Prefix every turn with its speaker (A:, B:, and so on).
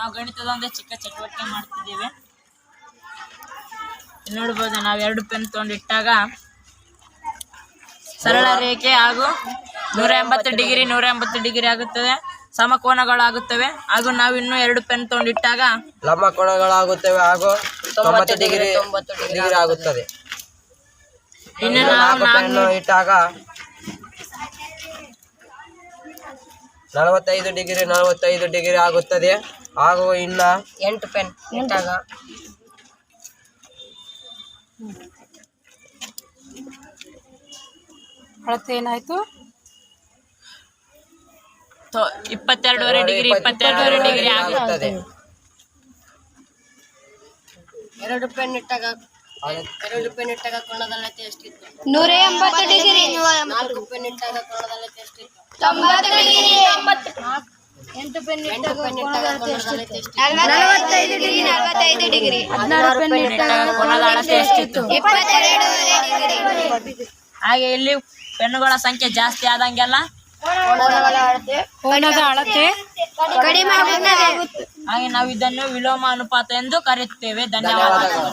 A: ನಾವು ಗಣಿತದ ಒಂದು ಚಿಕ್ಕ ಚಟುವಟಿಕೆ ಮಾಡ್ತಿದ್ದೇವೆ. ನೋಡ್ಬೋದು ನಾವು ಎರಡು ಪೆನ್ ತೊಗೊಂಡಿಟ್ಟಾಗ ಸರಳ ರೇಖೆ ಹಾಗೂ ನೂರ ಎಂಬತ್ತು ಡಿಗ್ರಿ ನೂರ ಎಂಬತ್ತು ಡಿಗ್ರಿ ಆಗುತ್ತದೆ. ಸಮಕೋನಗಳಾಗುತ್ತವೆ ಹಾಗೂ ನಾವು ಇನ್ನು ಎರಡು ಪೆನ್ ತೊಗೊಂಡಿಟ್ಟಾಗ
B: ಲಂಬ ಕೋಣಗಳಾಗುತ್ತವೆ ಹಾಗೂ ತೊಂಬತ್ತು ಡಿಗ್ರಿ ಡಿಗ್ರಿ ಆಗುತ್ತದೆ.
A: ಇನ್ನು ನಾವು
B: ಪೆನ್ನು ಇಟ್ಟಾಗ ನಲವತ್ತೈದು ಡಿಗ್ರಿ ನಲವತ್ತೈದು ಡಿಗ್ರಿ ಆಗುತ್ತದೆ. ಹಾಗೂ ಇಲ್ಲ.
C: ಎಂಟು ಪೆನ್ ಇಟ್ಟಾಗ.
D: ಅಳತೆ ಏನಾಯ್ತು?
A: ಇಪ್ಪತ್ತೆರಡೂವರೆ ಡಿಗ್ರಿ ಇಪ್ಪತ್ತೆರಡೂವರೆ ಡಿಗ್ರಿ ಆಗುತ್ತದೆ.
C: ಎರಡು ಪೆನ್ ಇಟ್ಟಾಗ ಎರಡು ಪೆನ್ ಇಟ್ಟಾಗ ಕೋಣದ ಅಳತೆ ಎಷ್ಟಿತ್ತು?
E: ನೂರ ಎಂಬತ್ತು ಡಿಗ್ರಿ.
C: ನಾಲ್ಕು ಪೆನ್ ಇಟ್ಟಾಗ ಕೋಣದ ಅಳತೆ ಎಷ್ಟಿತ್ತು?
E: ತೊಂಬತ್ತು ಡಿಗ್ರಿ.
C: ಎಂಟು ಪೆನ್ ಇಟ್ಟಾಗ ಕೋಣದ ಎಷ್ಟಿತ್ತು?
E: ನಲವತ್ತೈದು ಡಿಗ್ರಿ ನಲವತ್ತೈದು ಡಿಗ್ರಿ.
D: ಹದಿನಾರು ಪೆನ್
A: ಇಟ್ಟಾಗ ಕೋನದ ಅಳತೆ ಎಷ್ಟಿತ್ತು?
E: ಇಪ್ಪತ್ತೆರಡೂವರೆ ಡಿಗ್ರಿ.
A: ಹಾಗೆ ಇಲ್ಲಿ ಪೆನ್ನುಗಳ ಸಂಖ್ಯೆ ಜಾಸ್ತಿ ಆದಂಗೆಲ್ಲ
D: ಕೋನದ ಅಳತೆ
E: ಕಡಿಮೆ
A: ಹಾಗೆ ನಾವು ಇದನ್ನು ವಿಲೋಮ ಅನುಪಾತ ಎಂದು ಕರೆಯುತ್ತೇವೆ. ಧನ್ಯವಾದಗಳು.